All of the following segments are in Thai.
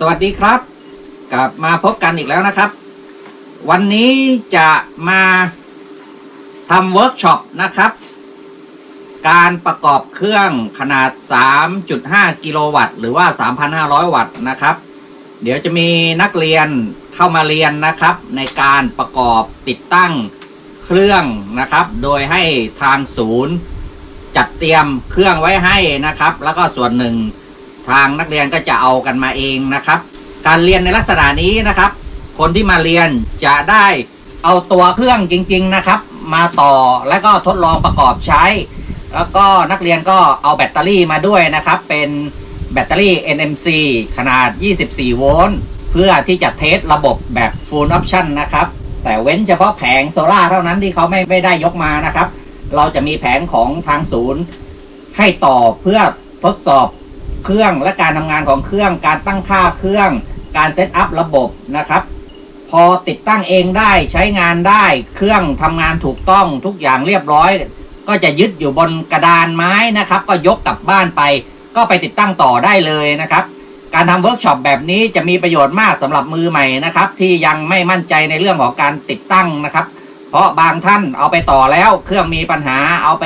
สวัสดีครับ กลับมาพบกันอีกแล้วนะครับ วันนี้จะมาทำเวิร์กช็อปนะครับ การประกอบเครื่องขนาด 3.5 กิโลวัตต์หรือว่า 3,500 วัตต์นะครับ เดี๋ยวจะมีนักเรียนเข้ามาเรียนนะครับ ในการประกอบติดตั้งเครื่องนะครับ โดยให้ทางศูนย์ จัดเตรียมเครื่องไว้ให้นะครับ แล้วก็ส่วนหนึ่ง ทางนักเรียนก็จะเอากันมาเองนะครับ การเรียนในลักษณะนี้นะครับ คนที่มาเรียนจะได้เอาตัวเครื่องจริง ๆนะครับ มาต่อแล้วก็ทดลองประกอบใช้ แล้วก็นักเรียนก็เอาแบตเตอรี่มาด้วยนะครับ เป็นแบตเตอรี่ NMC ขนาด 24 โวลต์เพื่อที่จะเทสระบบแบบ Full Option นะครับ แต่เว้นเฉพาะแผงโซล่าเท่านั้นที่เขาไม่ไม่ได้ยกมานะครับ เราจะมีแผงของทางศูนย์ให้ต่อเพื่อทดสอบ เครื่องและการทำงานของเครื่อง การตั้งค่าเครื่อง การเซตอัพระบบนะครับ พอติดตั้งเองได้ใช้งานได้เครื่องทำงานถูกต้องทุกอย่างเรียบร้อย ก็จะยึดอยู่บนกระดานไม้นะครับ ก็ยกกลับบ้านไป ก็ไปติดตั้งต่อได้เลยนะครับ การทำเวิร์กช็อปแบบนี้จะมีประโยชน์มากสำหรับมือใหม่นะครับ ที่ยังไม่มั่นใจในเรื่องของการติดตั้งนะครับ เพราะบางท่านเอาไปต่อแล้วเครื่องมีปัญหาเอาไป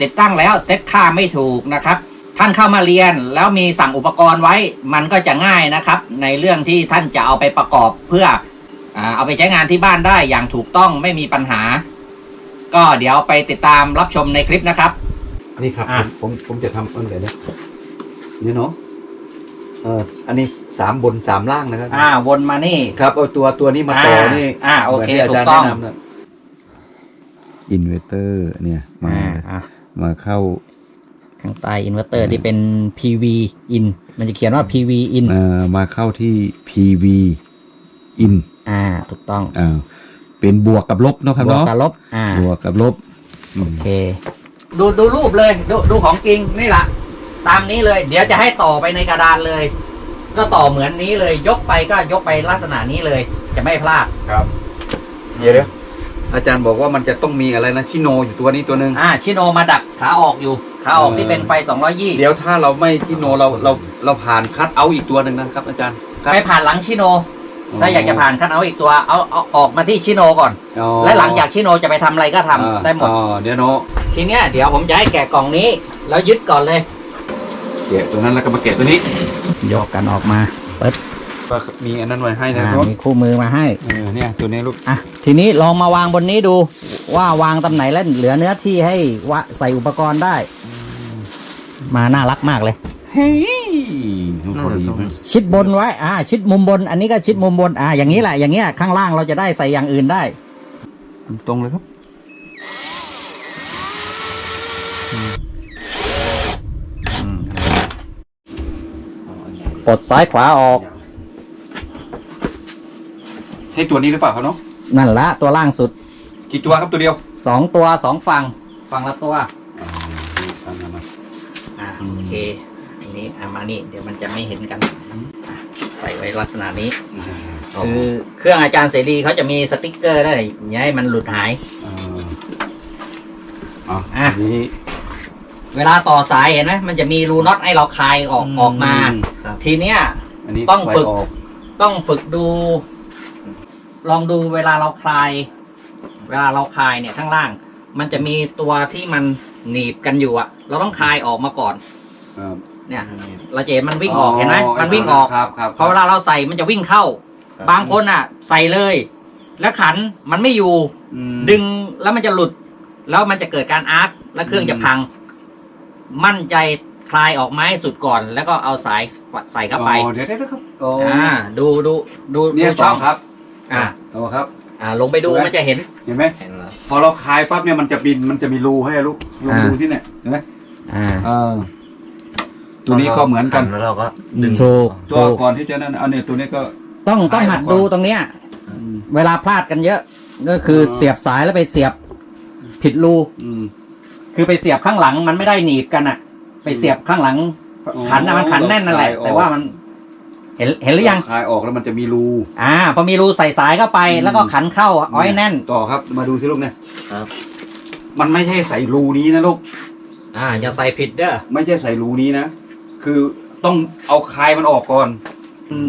ติดตั้งแล้วเซตค่าไม่ถูกนะครับ ท่านเข้ามาเรียนแล้วมีสั่งอุปกรณ์ไว้ มันก็จะง่ายนะครับ ในเรื่องที่ท่านจะเอาไปประกอบเพื่ออาเอาไปใช้งานที่บ้านได้อย่างถูกต้องไม่มีปัญหา ก็เดี๋ยวไปติดตามรับชมในคลิปนะครับนี่ครับ อะผมผมผมจะทำอันไหนนะเนี่ยเนาะเอ่ออันนี้สามบนสามล่างนะครับ อ่าวนมานี่ ครับเอาตัวตัวนี้มาต่อนี่อ่าโอเคหมืนที่าจารย์ถูกต้องแนะนำนะอินเวเตอร์เนี่ยมาอ่ามาเข้า ข้างใต้อินเวอร์เตอร์ที่เป็น PV in มันจะเขียนว่า PV in เอ่อมาเข้าที่ PV in อ่า ถูกต้องอ่าเป็นบวกกับลบเนาะครับบวกเนาะกับลบอ่าบวกกับลบอืมโอเค ดูดูรูปเลยดูดูของจริงนี่แหละตามนี้เลย เดี๋ยวจะให้ต่อไปในกระดานเลย ก็ต่อเหมือนนี้เลย ยกไปก็ยกไปลักษณะนี้เลย จะไม่พลาดครับเดี๋ยวเดี๋ยวอาจารย์บอกว่ามันจะต้องมีอะไรนะชิโนอยู่ตัวนี้ตัวหนึ่งอ่าชิโนมาดักขาออกอยู่ ขาออกที่เป็นไฟ 220 เดี๋ยวถ้าเราไม่ชิโนเราเราเราผ่านคัดเอาท์อีกตัวหนึ่งนะครับอาจารย์คัด ไปผ่านหลังชิโนถ้าอยากจะผ่านคันเอาอีกตัวเอาเอาออกมาที่ชิโนก่อน อ๋อและหลังจากชิโนจะไปทำอะไรก็ทำอ่าได้หมด อ๋อเดี๋ยวเนาะทีเนี้ยเดี๋ยวผมจะให้แกะกล่องนี้ แล้วยึดก่อนเลยแกะตัวนั้นแล้วก็มาแกะตัวนี้ยกกันออกมาปึ๊บก็มีอันนั้นไว้ให้นะอ่าครับมีคู่มือมาให้ เออเนี่ยตัวนี้ลูกอะ ทีนี้ลองมาวางบนนี้ดูว่าวางตำไหนแล้วเหลือเนื้อที่ให้วะใส่อุปกรณ์ได้ มาน่ารักมากเลย เฮ้ยพอดีไหมชิดบนไว้ อ่า ชิดมุมบน อันนี้ก็ชิดมุมบน อ่า อย่างนี้แหละ อย่างเงี้ย ข้างล่างเราจะได้ใส่อย่างอื่นได้ ตรงๆเลยครับ ปลดซ้ายขวาออก ใช่ตัวนี้หรือเปล่าครับเนาะนั่นละ ตัวล่างสุด กี่ตัวครับตัวเดียว สองตัวสองฝั่ง ฝั่งละตัวอ่ามามา อ่าโอเคอันนี้เอามานี่เดี๋ยวมันจะไม่เห็นกันอะใส่ไว้ลักษณะนี้อ่าคือเครื่องอาจารย์เสรีเขาจะมีสติกเกอร์ได้อย่าให้มันหลุดหาย อ่าอะอะอันนี้เวลาต่อสายเห็นไหมมันจะมีรูน็อตให้เราคลายออกออกมาครับทีเนี้ย อันนี้ต้องฝึกไว้ออกต้องฝึกดู ลองดูเวลาเราคลาย เวลาเราคลายเนี่ยข้างล่าง มันจะมีตัวที่มันหนีบกันอยู่อะเราต้องคลายออกมาก่อน ครับเนี่ยเราจะเห็นมันวิ่งออกเห็นไหมมันวิ่งออกครับครับพอเวลาเราใส่มันจะวิ่งเข้า บางคนอะ ใส่เลย แล้วขันมันไม่อยู่อืมดึงแล้วมันจะหลุด แล้วมันจะเกิดการอาร์คแล้วเครื่องจะพัง มั่นใจคลายออกไมาให้สุดก่อน แล้วก็เอาสายใส่เข้าไปอ๋อเดี๋ยวเดี๋ยวเดี๋ยวครับโอ้อ่าดูดูดูเนี่ยดูช่ช่อองงครับ อ่าโอ้ครับ อ่า ลงไปดูเห็นไหมมันจะเห็นเห็นไหมเห็นแล้วพอเราคลายปั๊บเนี่ยมันจะบินมันจะมีรูให้ลูกลองอ่าดูที่เนี่ยเห็นไหมอ่าอ่า ตัวนี้ก็เหมือนกันแล้วเราก็ดึงถูก ตัวก่อนที่จะนั่นอันนี้ตัวนี้ก็ ต้องต้องคลายหัดออกก่อนดูตรงเนี้ยอืมเวลาพลาดกันเยอะ ก็คือออเสียบสายแล้วไปเสียบผิดรูอืมคือไปเสียบข้างหลังมันไม่ได้หนีบกันอะไปเสียบข้างหลังอ๋อขันนะมันขันแน่นนั่นแหละคลายออกแต่ว่ามัน เห็นเห็นหรือยังคลายออกแล้วมันจะมีรูอ่า พอมีรูใส่สายเข้าไปอืมแล้วก็ขันเข้าเอาให้แน่นต่อครับ มาดูสิลูกเนี่ยครับ มันไม่ใช่ใส่รูนี้นะลูกอ่าอย่าใส่ผิดเด้อไม่ใช่ใส่รูนี้นะ คือต้องเอาคลายมันออกก่อน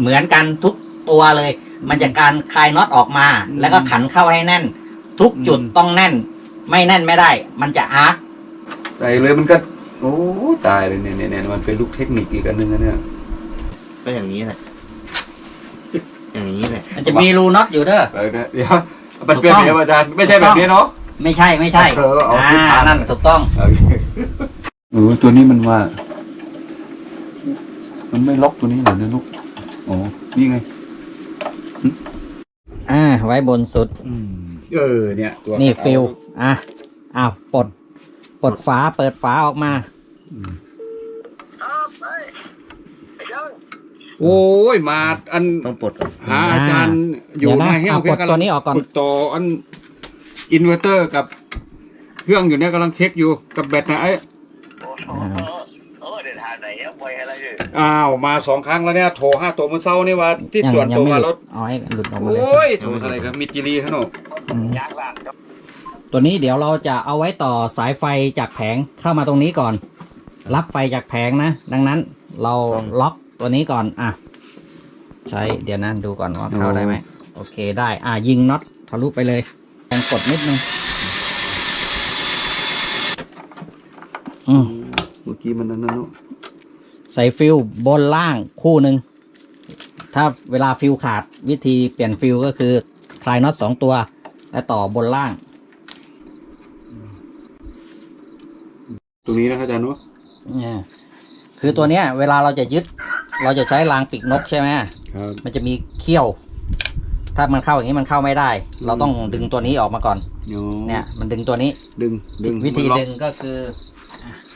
เหมือนกันทุกตัวเลย มันจะการคลายน็อตออกมา แล้วก็ขันเข้าให้แน่น ทุกจุดต้องแน่น ไม่แน่นไม่ได้ มันจะอาร์คใส่เลยมันก็ โอ้ตายเลยเนี่ยเนี่ยเนี่ยมันเป็นลูกเทคนิคอีกอันหนึงนะเนี่ยก็อย่างนี้แหละ อย่างนี้แหละ มันจะมีรูน็อตอยู่เด้อเออนะเดี๋ยวมันเป็นแบบนี้อาจารย์ไม่ใช่แบบนี้เนาะไม่ใช่ไม่ใช่เออเอาที่อ่าทางนั่นถูกต้องโอเคเออตัวนี้มันว่า มันไม่ล็อกตัวนี้เหรอเนี่ยลูก อ๋อ นี่ไง อ่า ไว้บนสุดอืมเออ เนี่ย ตัวนี่ฟิลอะอ้าวปลดปลดฝาเปิดฝาออกมาอืมโอ้ย มาอันต้องปลดก่อนหาอาจารย์อยู่เดี๋ยวนะมาให้เอาเอากดตัวนี้ออกก่อนกดต่ออันอินเวอร์เตอร์กับ เครื่องอยู่เนี่ยกำลังเช็คอยู่กับแบตนะไอ้อ่า อ้าวมาสองครั้งแล้วเนี่ยโทรห้าตัวมือเศร้านี่ว่าที่ยังส่วนยังตัวไม่มาหลุแล้วดเอาให้หลุดออกมาเลยโอ้ยโทรอะไรครับมิจิรีฮะหนูอืมตัวนี้เดี๋ยวเราจะเอาไว้ต่อสายไฟจากแผงเข้ามาตรงนี้ก่อน รับไฟจากแผงนะ ดังนั้นเราล็อกตัวนี้ก่อนอะใช้เดี๋ยวนะดูก่อนว่าเข้าได้ไหมโอเคได้ อะยิงน็อตทะลุไปเลยแรงกดนิดนึงอืมเมื่อกี้มันนั่นนะเนาะ ใส่ฟิลบนล่างคู่หนึ่งถ้าเวลาฟิลขาดวิธีเปลี่ยนฟิลก็คือคลายน็อตสองตัวและต่อบนล่าง ตรงนี้นะครับอาจารย์เนาะเนี่ยคือตัวเนี้ย เวลาเราจะยึด เราจะใช้รางปีกนกใช่ไหมครับ มันจะมีเขี้ยว ถ้ามันเข้าอย่างนี้มันเข้าไม่ได้ เราต้องดึงตัวนี้ออกมาก่อนโอ้เนี่ย มันดึงตัวนี้ ดึง ดึง วิธีมันล็อกดึงก็คือ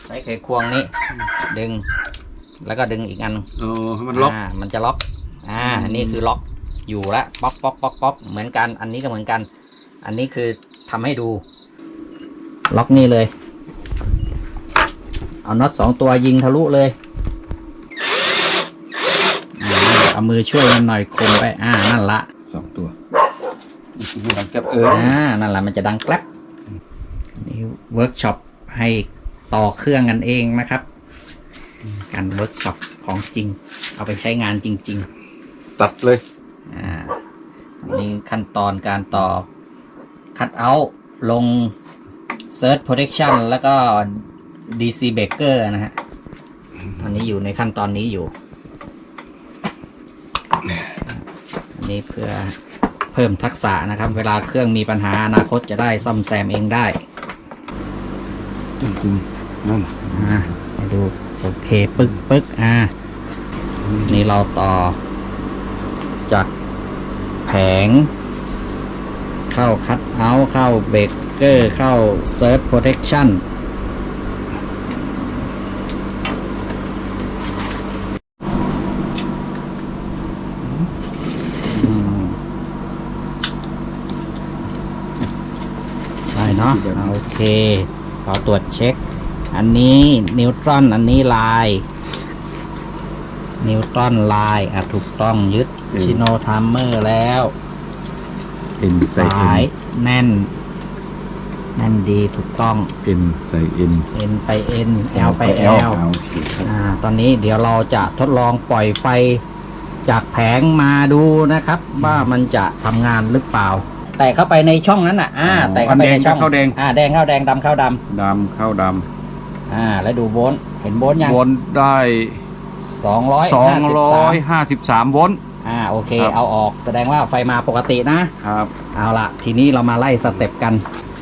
ใช้ไขควงนี้ ดึง แล้วก็ดึงอีกอันอ๋อให้มันล็อกามันจะล็อก อ่าอันนี้คือล็อกอยู่แล้วป๊อกป๊อกป๊อกป๊อกเหมือนกัน อันนี้ก็เหมือนกัน อันนี้คือทำให้ดู ล็อกนี่เลย เอาน็อตสองตัวยิงทะลุเลยอ่าเอามือช่วยมันหน่อยคมไป อ่า นั่นละ สองตัวหลังจากเออ อ่า นั่นละมันจะดังแกลบนี่เวิร์กช็อปให้ต่อเครื่องกันเองนะครับ การเวิร์กช็อปของจริง เอาไปใช้งานจริง ๆ ตัดเลย อ่านี่ขั้นตอนการต่อคัดเอาท์ลง Search Protection แล้วก็ DC Breaker นะฮะ ตอนนี้อยู่ในขั้นตอนนี้อยู่อันนี้เพื่อเพิ่มทักษะนะครับ เวลาเครื่องมีปัญหาอนาคตจะได้ซ่อมแซมเองได้จริงๆนั่น อ่าให้ดู โอเคปึ๊กปึ๊กอ่านี่เราต่อ จากแผง เข้าคัดเอาท์เข้าเบรกเกอร์เข้าเซิร์ชโปรเทคชั่นได้เนาะโอเค ขอตรวจเช็ค อันนี้นิวตรอนอันนี้ลาย นิวตันไลน์อะถูกต้องยึดชิโนทัมเมอร์แล้ว เอ็นใส่สายแน่น แน่นดีถูกต้อง เอ็นใส่เอ็น N ไป N L ไป L โอเคครับ อ่าตอนนี้เดี๋ยวเราจะทดลองปล่อยไฟจากแผงมาดูนะครับ ว่ามันจะทำงานหรือเปล่า แต่เข้าไปในช่องนั้นอะอ่าแต่เข้าไปในช่องเข้าแดง อ่าแดงเข้าแดงดำเข้าดดำเข้าดำ อ่า แล้วดูโวลต์เห็นโวลต์ยังำวนได้สองร้อยสองห้าสิบร้อสามยห้าสิบสามโวลต์ อ่า โอเค ครับ เอาออก แสดงว่าไฟมาปกตินะ ครับเอาละทีนี้เรามาไล่สเต็ปกัน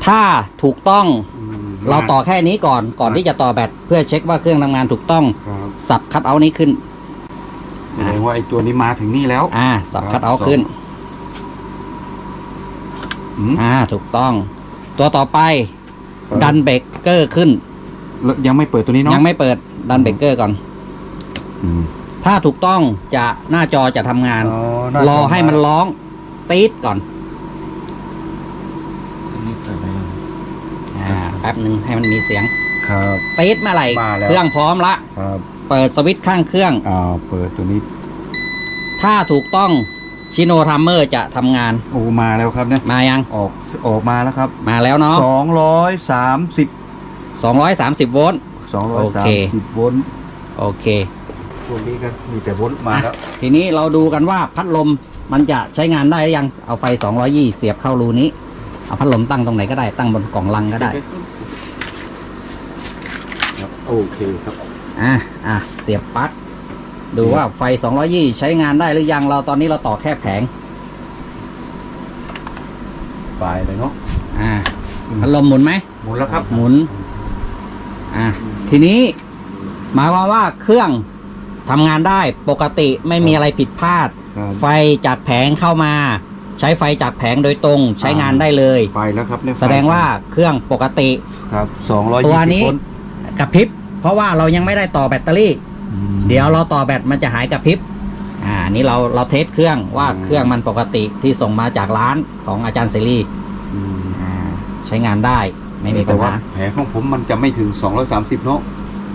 ถ้าถูกต้อง เราต่อแค่นี้ก่อน ก่อนที่จะต่อแบตเพื่อเช็คว่าเครื่องทำงานถูกต้อง ครับสับคัดเอาท์นี้ขึ้น แสดงว่าไอ้ตัวนี้มาถึงนี่แล้ว อ่า สับครัคับดเอาท์ขึ้น อืม อ่า ถูกต้อง ตัวต่อไป ครับ ดันเบรกเกอร์ขึ้น แล้วยังไม่เปิดตัวนี้เนาะยังไม่เปิดดันเบรกเกอร์ก่อน อืมถ้าถูกต้องจะหน้าจอจะทำงาน น่ารอให้มันร้องตีดก่อนอันนี้เปิดไปยังอ่าแป๊บหนึ่งให้มันมีเสียงครับ ตีดเมื่อไหร่มาแล้ว เครื่องพร้อมละ ครับเปิดสวิตช์ข้างเครื่อง อ่าเปิดตัวนี้ ถ้าถูกต้องชิโนทัมเมอร์จะทำงานโอ้มาแล้วครับเนี่ยมายังออกออกมาแล้วครับมาแล้วเนาะสองร้อยสามสิบ 230 โวลต์ สองร้อยโอสาเคมสิบโวลต์โอเค พวกนี้ก็มีแต่วนมาแล้ว ทีนี้เราดูกันว่าพัดลมมันจะใช้งานได้หรือยังเอาไฟ 220 เสียบเข้ารูนี้ เอาพัดลมตั้งตรงไหนก็ได้ตั้งบนกล่องลังก็ได้ ครับโอเคครับ อะ อะ เสียบปลั๊กดูว่าไฟ 220 ใช้งานได้หรือยังเราตอนนี้เราต่อแค่แผงปลายเลยเนาะอ่า พัดลมหมุนไหม หมุนแล้วครับ หมุน อะทีนี้หมายความว่าเครื่องทำงานได้ปกติไม่มีอะไรผิดพลาด ครับไฟจากแผงเข้ามา ใช้ไฟจากแผงโดยตรงใช้งานได้เลย ไปแล้วครับเนี่ยแสดงว่าเครื่องปกติ ครับสองร้อยตัวยี่สิบนี้คนกระพริบเพราะว่าเรายังไม่ได้ต่อแบตเตอรี่อืมเดี๋ยวเราต่อแบตมันจะหายกระพริบ อ่า นี่เราเราเทสเครื่องว่าอืมเครื่องมันปกติที่ส่งมาจากร้านของอาจารย์เสรีอืมอ่าใช้งานได้ ไม่มีปัแต่ญว่าหาแผงของผมมันจะไม่ถึง 230 เนาะ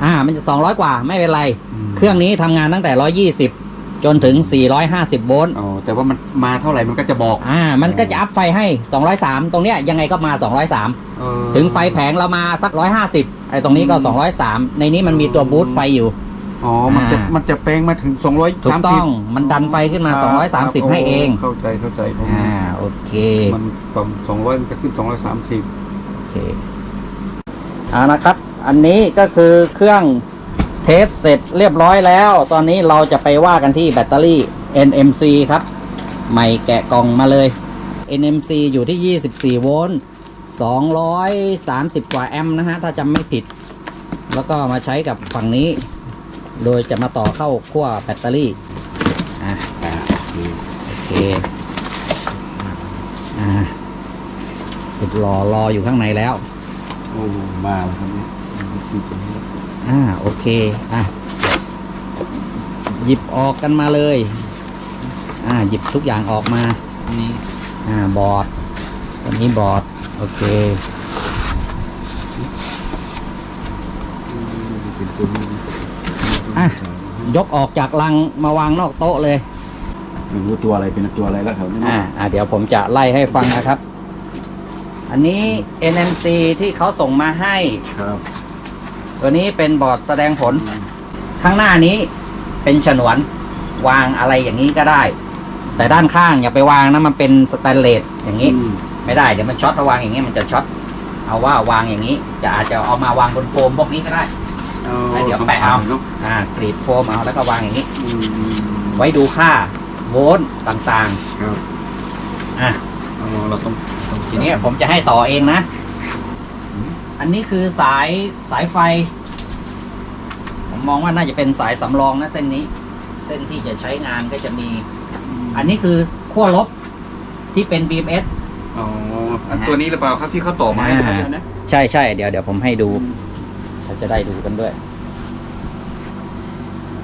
อ่า มันจะ200กว่าไม่เป็นไรมเครื่องนี้ทำงานตั้งแต่120จนถึง450โวลต์อ๋อแต่ว่ามันมาเท่าไหร่มันก็จะบอกอ่า มันก็จะอัพไฟให้203ตรงเนี้ยยังไงก็มา203เออ ถึงไฟแผงเรามาสัก150ไอ้ตรงนี้ก็203ในนี้มันมีตัวบูสต์ไฟอยู่ อ๋อ มันจะอ่ามั มันจะแปลงมาถึง 230ถูกต้องมันดันไฟขึ้นมาครับ230 ให้เอง เข้าใจเข้าใจผมอ่าโอเค มันประมาณ200มันจะขึ้น 230โอ เคเอานะครับ อันนี้ก็คือเครื่องเทสเสร็จเรียบร้อยแล้ว ตอนนี้เราจะไปว่ากันที่แบตเตอรี่ NMC ครับใหม่แกะกล่องมาเลย NMC อยู่ที่ 24 โวลต์ 230 กว่าแอมป์นะฮะ ถ้าจำไม่ผิด แล้วก็มาใช้กับฝั่งนี้ โดยจะมาต่อเข้าขั้วแบตเตอรี่ อะโอเค โอเค อ่า สุดรอรออยู่ข้างในแล้วโอ้มาแล้วครับเนี่ยอ่าโอเคอะหยิบออกกันมาเลย อ่า หยิบทุกอย่างออกมานี่อ่า บอร์ดตัวนี้บอร์ด โอเคเป็นตัวนี้อะยกออกจากลังมาวางนอกโต๊ะเลยไม่รู้ตัวอะไรเป็นตัวอะไรแล้วแถวนี้อ่าอ่าเดี๋ยวผมจะไล่ให้ฟังนะครับ อันนี้ NMC ที่เขาส่งมาให้ ครับตัวนี้เป็นบอร์ดแสดงผล ข้างหน้านี้เป็นฉนวนวางอะไรอย่างนี้ก็ได้ แต่ด้านข้างอย่าไปวางนะมันเป็นสแตนเลสอย่างนี้อืมไม่ได้เดี๋ยวมันช็อตถ้าวางอย่างนี้มันจะช็อตเอาว่าวางอย่างนี้ จะอาจจะเอามาวางบนโฟมพวกนี้ก็ได้แล้วเดี๋ยวแปะเอาเนาะอ่ากรีดโฟมเอาแล้วก็วางอย่างนี้อืมอืมไว้ดูค่าโวลต์ต่างครับๆอะเอาเราต้องต้อง ทีนี้ผมจะให้ต่อเองนะ อันนี้คือสายสายไฟ ผมมองว่าน่าจะเป็นสายสำรองนะเส้นนี้ เส้นที่จะใช้งานก็จะมี อันนี้คือขั้วลบที่เป็น BMS อ๋ออันตัวนี้หรือเปล่าครับที่เขาต่อมาให้อ่าเราเนี่ยนะใช่ใช่เดี๋ยวเดี๋ยวผมให้ดูเราจะได้ดูกันด้วย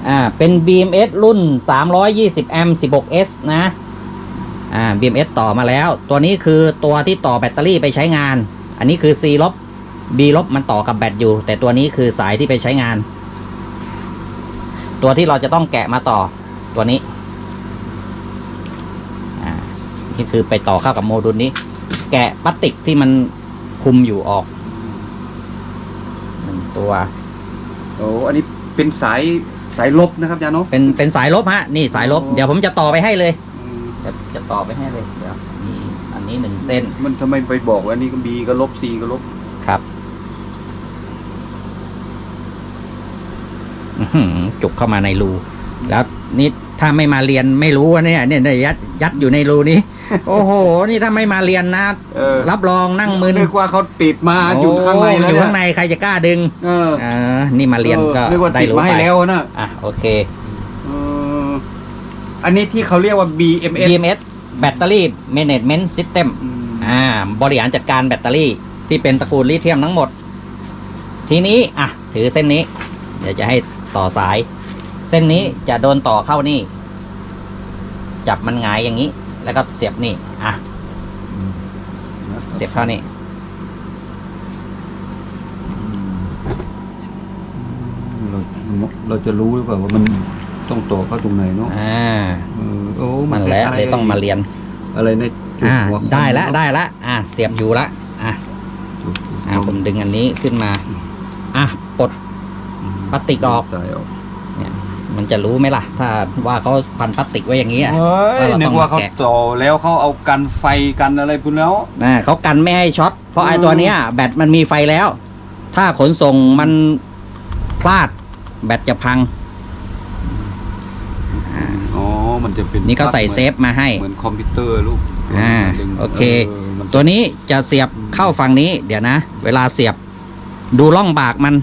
อ่าเป็น BMS รุ่น 320 แอมป์ 16S นะ อ่า BMS ต่อมาแล้ว ตัวนี้คือตัวที่ต่อแบตเตอรี่ไปใช้งาน อันนี้คือ C ลบ B ลบมันต่อกับแบตอยู่ แต่ตัวนี้คือสายที่ไปใช้งาน ตัวที่เราจะต้องแกะมาต่อตัวนี้อ่านี่คือไปต่อเข้ากับโมดูลนี้ แกะพลาสติกที่มันคุมอยู่ออกหนึ่งตัวโอ้อันนี้เป็นสายสายลบนะครับอาจารย์เนาะเป็นเป็นสายลบฮะ นี่สายลบอ๋อเดี๋ยวผมจะต่อไปให้เลยอืม จะจะต่อไปให้เลยเดี๋ยวมีอันนี้หนึ่งเส้นมันทำไมไปบอกว่าอันนี้ก็บีก็ลบซีก็ลบครับอื้อหือจุกเข้ามาในรู แล้วนี่ถ้าไม่มาเรียนไม่รู้ว่าเนี่ยเนี่ยเนี่ยยัดยัดอยู่ในรูนี้ โอ้โห นี่ถ้าไม่มาเรียนนะ เออรับรองนั่งมึนนึกว่าเขาติดมาอยู่ข้างในแล้วอยู่เนี่ยข้างในใครจะกล้าดึงเอออ่านี่มาเรียนก็ออนึกว่าได้ติดรู้มาให้ไปแล้วนะ อะโอเคเออ อันนี้ที่เขาเรียกว่า BMS BMS Battery Management System อืมอ่าบริหารจัดการแบตเตอรี่ที่เป็นตระกูลลิเธียมทั้งหมด ทีนี้อะถือเส้นนี้ เดี๋ยวจะให้ต่อสาย เส้นนี้จะโดนต่อเข้านี่ จับมันหงายอย่างนี้ แล้วก็เสียบนี่อะ เสียบเข้านี่เราเราจะรู้หรือเปล่าว่ามัน ต้องต่อเข้าตรงไหนเนาะอ่าเออโอ้มันแล้วเลยต้องมาเรียนอะไรในจุดอ่าหัวได้ละได้ละอ่าเสียบอยู่ละอะจุดอ่าผมดึงอันนี้ขึ้นมาอะปลด พลาสติกออก สายออกเนี่ยมันจะรู้ไหมล่ะ ถ้าว่าเขาพันพลาสติกไว้อย่างนี้อะเฮ้ยว่าเราต้องนึกว่าเขาแกะต่อแล้วเขาเอากันไฟกันอะไรพุ่นแล้ว นะเขากันไม่ให้ช็อตเพราะไอ้อืม ตัวเนี้ย แบตมันมีไฟแล้ว ถ้าขนส่งมันพลาด แบตจะพัง อ๋อ มันจะเป็นนี่เขาใส่เซฟมาให้ เหมือนคอมพิวเตอร์ลูกอ่าดึงโอเคมันตัวนี้จะเสียบเข้าฝั่งนี้ เดี๋ยวนะ เวลาเสียบดูร่องบากมัน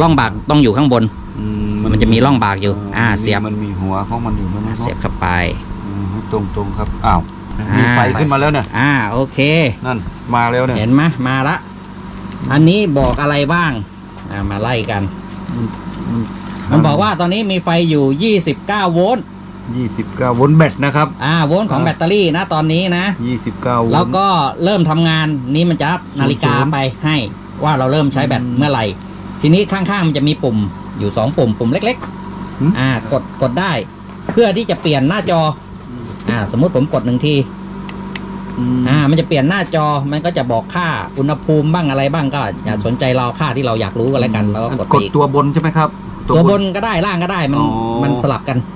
ร่องบากต้องอยู่ข้างบนอืมันจะมีร่องบากอยู่ อ่า เสียบมันมีหัวของมันอยู่นะอะเนาะเสียบเข้าไปอืมตรงตรงๆครับอ้าวอ่ามีมีไฟขึ้นมาแล้วเนี่ยอ่าโอเค นั่นมาแล้วเนี่ยเห็นไหมมาละ อันนี้บอกอะไรบ้าง อ่ามาไล่กัน มันบอกว่าตอนนี้มีไฟอยู่ 29 โวลต์ ยี่สิบเก้าโวลต์แบตนะครับอ่าโวลต์ของอ่าแบตเตอรี่นะตอนนี้นะยี่สิบเก้าโวลต์แล้วก็เริ่มทำงานนี่มันจะนาฬิกาศูนย์ไปให้ว่าเราเริ่มใช้แบตอืมเมื่อไหร่ ทีนี้ข้างๆมันจะมีปุ่มอยู่สองปุ่มปุ่มเล็กหืมๆอ่ากดกดได้ เพื่อที่จะเปลี่ยนหน้าจออ่าสมมุติผมกดหนึ่งทีอ่ามันจะเปลี่ยนหน้าจอมันก็จะบอกค่าอุณหภูมิบ้างอะไรบ้างก็อย่าสนใจเราค่าที่เราอยากรู้ก็แล้วกันแล้วก็กดกไปดอีกตัวบนใช่ไหมครับ ตัวบนก็ได้ล่างก็ได้มันอ๋อมันสลับกันอืมอ่า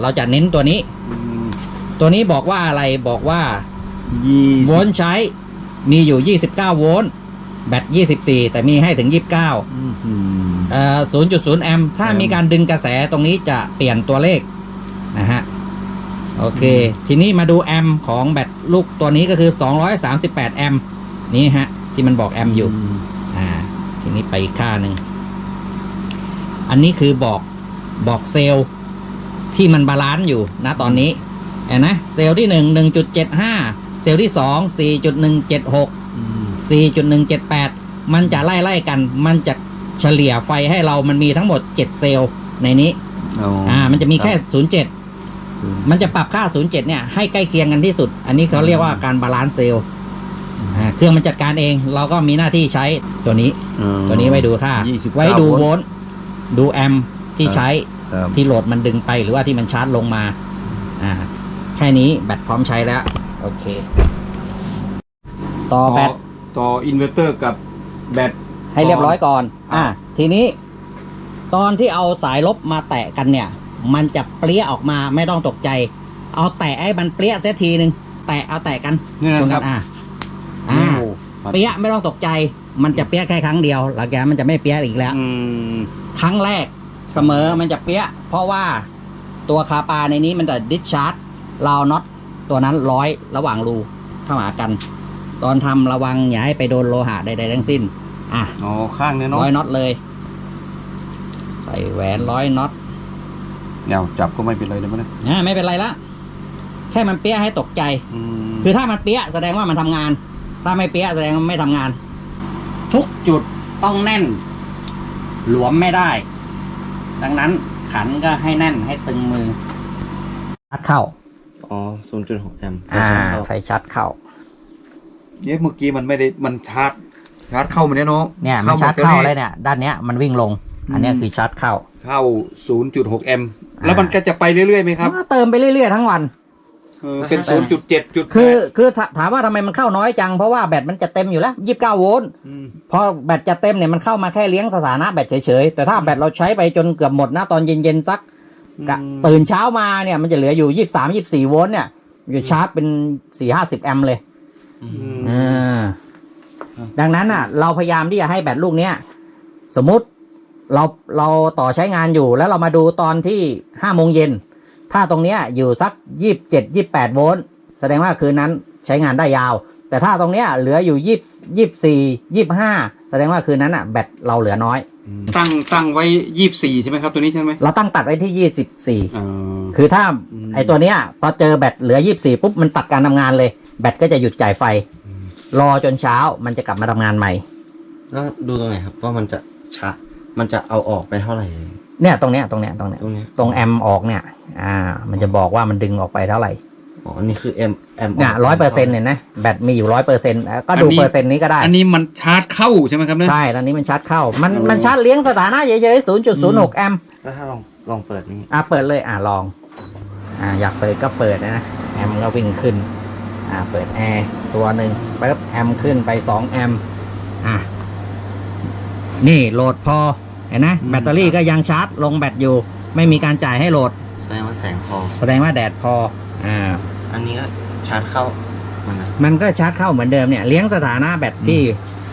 เราจะเน้นตัวนี้อืมตัวนี้บอกว่าอะไรบอกว่ายี่โวสิลบต์ใช้มีอยู่ 29 โวลต์แบต 24 แต่มีให้ถึง 29อืมเอ่อ0.0 แอมป์ถ้าแอมป์มีการดึงกระแสตรงนี้จะเปลี่ยนตัวเลขนะฮะ โอเค ทีนี้มาดูแอมป์ของแบตลูกตัวนี้ก็คือ 238 แอมป์นี่ฮะ ที่มันบอกแอมป์อยู่มอ่า ทีนี้ไปอีกค่าหนึ่ง อันนี้คือบอกบอกเซลล์ ที่มันบาลานซ์อยู่นะตอนนี้เห็นนะเซลล์ที่หนึ่งหนึ่งจุดเจ็ดห้าเซลล์ที่สองสี่จุดหนึ่งเจ็ดหกอืมสี่จุดหนึ่งเจ็ดแปดมันจะไล่ไล่ๆกัน มันจะเฉลี่ยไฟให้เรามันมีทั้งหมดเจ็ดเซลล์ในนี้อ๋ออ่า มันจะมีแค่ศูนย์เจ็ดศูนย์มันจะปรับค่าศูนย์เจ็ดเนี่ย ให้ใกล้เคียงกันที่สุด อันนี้เขาเรียกว่าการบาลานซ์เซลล์อ่าเครื่องมันจัดการเอง เราก็มีหน้าที่ใช้ตัวนี้อ๋อตัวนี้ไว้ดูค่ายี่สิบไว้ดูโวลต์ ดูแอมป์ที่ครับใช้ ครับที่โหลดมันดึงไปหรือว่าที่มันชาร์จลงมา อ่า แค่นี้แบตพร้อมใช้แล้ว โอเค ต่อแบตต่ออินเวอร์เตอร์กับแบตให้เรียบร้อยก่อน อ่าอ่าทีนี้ ตอนที่เอาสายลบมาแตะกันเนี่ย มันจะเปรี้ยออกมาไม่ต้องตกใจ เอาแตะให้มันเปรี้ยเสียทีหนึ่งแตะเอาแตะกันนี่นะชนคกัรับนอ่าอ่าโอ้เปรี้ยไม่ต้องตกใจ มันจะเปรี้ยแค่ครั้งเดียวหลังจากนั้นมันจะไม่เปรี้ยอีกแล้วอืมครั้งแรก เสมอมันจะเปี้ย เพราะว่าตัวคาปาในนี้มันจะดิสชาร์จราวน็อตตัวนั้นร้อยระหว่างรูเข้าหากัน ตอนทำระวังอย่าให้ไปโดนโลหะใดๆทั้งสิ้น อะอ๋อข้างเนี่ยเนาะร้อยน็อตเลย ใส่แหวนร้อยน็อตเดี๋ยวจับก็ไม่เป็นไรเลยมั้งเนี่ยอ่าไม่เป็นไรละแค่มันเปี้ยให้ตกใจอืมคือถ้ามันเปี้ยแสดงว่ามันทำงาน ถ้าไม่เปี้ยแสดงว่าไม่ทำงาน ทุกจุดต้องแน่น หลวมไม่ได้ ดังนั้นขันก็ให้แน่นให้ตึงมือชัดเข้า อ๋อ0.6แอมป์อ่าเข้าไฟชัดเข้า เอ๊ะเมื่อกี้มันไม่ได้มันชาร์จชาร์จเข้ามาเนี่ยเนาะเนี่ยมันชาร์จเข้าแบตตอเลยเนี่ย ด้านเนี้ยมันวิ่งลง อันเนี้ยอืมคือชาร์จเข้าเข้า 0.6 แอมป์อ่าแล้วมันก็จะไปเรื่อยๆไหมครับอ่าเติมไปเรื่อยๆทั้งวันเออเป็น0.7จุดคือคือถถามว่าทำไมมันเข้าน้อยจัง เพราะว่าแบตมันจะเต็มอยู่แล้วยี่สิบเก้าโวลต์มพอแบตจะเต็มเนี่ยมันเข้ามาแค่เลี้ยงสถานะแบตเฉยๆ แต่ถ้าแบตเราใช้ไปจนเกือบหมดนะตอนเย็นๆสักกะตื่นเช้ามาเนี่ยมันจะเหลืออยู่ยี่สามยี่สี่โวลต์เนี่ยอยู่ชาร์จเป็นสี่ห้าสิบแอมป์เลยอือืมมอ่าครับดังนั้นอะ เราพยายามที่จะให้แบตลูกเนี้ยสมมุติเราเราต่อใช้งานอยู่แล้วเรามาดูตอนที่ห้าโมงเย็น ถ้าตรงเนี้ยอยู่สักยี่บเจ็ดยี่แปดโวลต์แสดงว่าคืนนั้นใช้งานได้ยาว แต่ถ้าตรงเนี้ยเหลืออยู่ยี่ยี่สี่ยี่ห้าแสดงว่าคืนนั้นอะแบตเราเหลือน้อย ตั้งตั้งไว้ยี่สิบสี่ใช่ไหมครับตัวนี้ใช่ไหมเราตั้งตัดไว้ที่ยี่สิบสี่เออคือถ้าอืมไอตัวเนี้ยพอเจอแบตเหลือยี่สี่ปุ๊บมันตัดการทำงานเลย แบตก็จะหยุดจ่ายไฟ รอจนเช้ามันจะกลับมาทำงานใหม่ แล้วดูตรงไหนครับว่ามันจะชะมันจะเอาออกไปเท่าไหร่เนี่ยตรงเนี้ยตรงเนี้ยตรงเนี้ยตรงเนี้ยตรงแอมออกเนี่ย อ่า มันจะบอกว่ามันดึงออกไปเท่าไหร่ อ๋ออันนี้คือแอมแอมเนี่ยร้อยเปอร์เซ็นต์เนี่ยนะแบตมีอยู่ร้อยเปอร์เซ็นต์ก็ดูเปอร์เซ็นต์นี้ก็ได้ อันนี้มันชาร์จเข้าใช่ไหมครับเนี่ย ใช่ตอนนี้มันชาร์จเข้า มันโอ้มันชาร์จเลี้ยงสถานะเฉยๆศูนย์จุดศูนย์หกแอมป์แล้วถ้าลองลองเปิดนี่ อะเปิดเลย อะลอง อ่าอยากเปิดก็เปิดนะแอมป์ก็วิ่งขึ้น อ่าเปิดแอร์ตัวหนึ่งปุ๊บแอมป์ขึ้นไปสองแอมป์อะนี่โหลดพอเห็นไหมแบตเตอรี่ก็ยังชาร์จลงแบตอยู่ ไม่มีการจ่ายให้โหลด แสดงว่าแสงพอ แสดงว่าแดดพออ่าอันนี้ก็ชาร์จเข้ามันนะมันก็ชาร์จเข้าเหมือนเดิมเนี่ยเลี้ยงสถานะแบตที่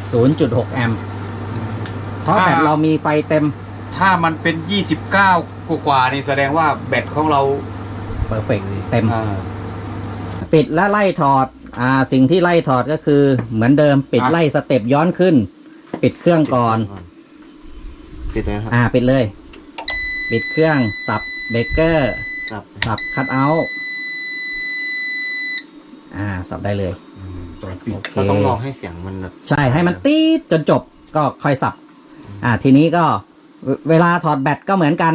0.6 แอมป์เพราะแบตเรามีไฟเต็มถ้ามันเป็น 29 กว่าๆนี่แสดงว่าแบตของเรา เพอร์เฟกเต็ม อ่า ปิดและไล่ถอดอ่าสิ่งที่ไล่ถอดก็คือเหมือนเดิม ปิดอะ ไล่สเต็ปย้อนขึ้น ปิดเครื่องก่อน ปิดเลยนะครับ อ่าปิดเลย ปิดเครื่องสับ เบรกเกอร์สับสับคัตเอาท์อ่าสับได้เลยตอนปิดโอเค เราต้องรอให้เสียงมันแบบใช่ให้มันตีดจนจบก็ค่อยสับ อ่า ทีนี้ก็เวเวลาถอดแบตก็เหมือนกัน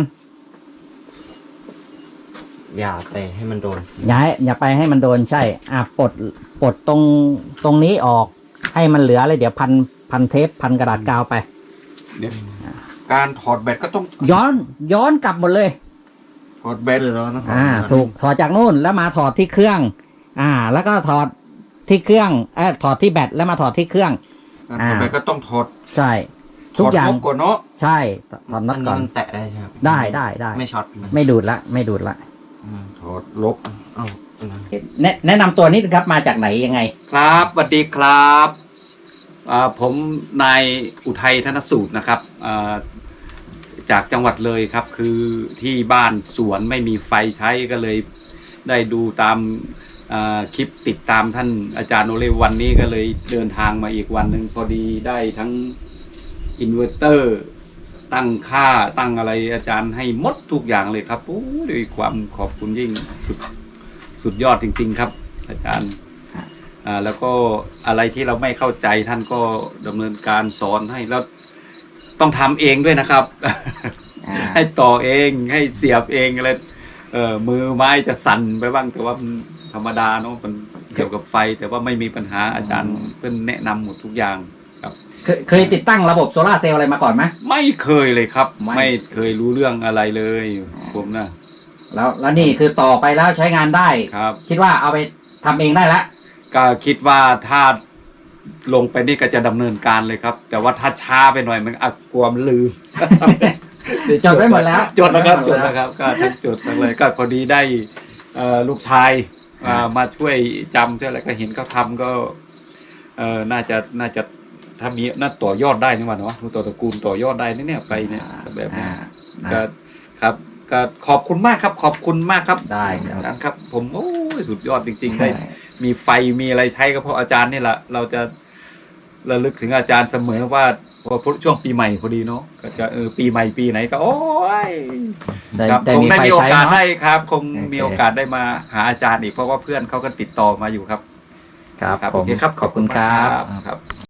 อย่าไปให้มันโดน อย่าให้อย่าไปให้มันโดนใช่ อะปลดปลดตรงตรงนี้ออก ให้มันเหลือเลยเดี๋ยวพันพันเทปพันกระดาษกาวไป เดี๋ยวการถอดแบตก็ต้องย้อนย้อนกลับหมดเลย ถอดแบตคือเราต้องถอดอ่าก่อนถูกถอดจากนู่นแล้วมาถอดที่เครื่อง อ่า แล้วก็ถอดที่เครื่องเออถอดที่แบตแล้วมาถอดที่เครื่องการอ่าถอดแบตก็ต้องถอดใช่ถทุกอดอย่างลบก่อนเนาะใช่ถอดน็อตอันก่นี้อนมันแตะได้ใช่ไหมครับได้ได้ได้ไม่ช็อตนะไม่ดูดละ ไม่ดูดละอืมถอดลบเอ้าอันนั้นแนะแนะนำตัวนิดนึงครับมาจากไหนยังไง ครับสวัสดีครับอ่าผมนายอุทัยธนสูตรนะครับอ่า จากจังหวัดเลยครับ คือที่บ้านสวนไม่มีไฟใช้ก็เลย ได้ดูตามอ่าคลิปติดตามท่านอาจารย์โอเลวันนี้ก็เลยเดินทางมาอีกวันหนึ่งพอดีได้ทั้งอินเวอร์เตอร์ตั้งค่าตั้งอะไรอาจารย์ให้หมดทุกอย่างเลยครับโอ้ด้วยความขอบคุณยิ่งสุดสุดยอดจริง ๆ ครับ อาจารย์อ่าแล้วก็อะไรที่เราไม่เข้าใจท่านก็ดำเนินการสอนให้แล้ว ต้องทำเองด้วยนะครับ ให้ต่อเองให้เสียบเองอะไรเออมือไม้จะสั่นไปบ้างแต่ว่ามันธรรมดาเนาะมันเกี่ยวกับไฟ แต่ว่าไม่มีปัญหาอาจารย์เพิ่นแนะนำหมดทุกอย่างครับ เคยเคยติดตั้งระบบโซลาร์เซลล์อะไรมาก่อนไหมไม่เคยเลยครับไม่ไม่เคยรู้เรื่องอะไรเลยผมนะแล้วแล้วนี่คือต่อไปแล้วใช้งานได้ครับ คิดว่าเอาไปทำเองได้ละก็คิดว่าถ้า ลงไปนี่ก็จะดำเนินการเลยครับ แต่ว่าถ้าช้าไปหน่อยมันอาจกลัวมันลืม จดไว้หมดแล้ว จดแล้วครับจจดดไว้หมดแล้วแล้วครับก็ทั้งจดทั้งเลยก็พอดีได้เอ่อลูกชายอ่ามาช่วยจำช่วยอะไรก็เห็นเขาทำก็เออน่าจะน่าจะถ้ามีน่าต่อยอดได้นี่หว่าเนาะต่อตระกูลต่อยอดได้นี่เนี่ยไปเนี่ยแบบนี้อ่าก็ครับก็ขอบคุณมากครับ ขอบคุณมากครับได้ครับ อาจารย์ครับ ผมโอ้ยสุดยอดจริง ๆ ได้ มีไฟมีอะไรใช้ก็เพราะอาจารย์นี่แหละเราจะระลึกถึงอาจารย์เสมอว่าพอช่วงปีใหม่พอดีเนาะก็จะเออปีใหม่ปีไหนก็โอ้ยได้ครับได้คงมีได้ไฟมีโอใช้กาสเนาะ ได้ครับ คงโอเคมีโอกาสได้มาหาอาจารย์อีกเพราะว่าเพื่อนเขาก็ติดต่อมาอยู่ครับครับครับผโอมเคครับขอบคุณครับ ครับ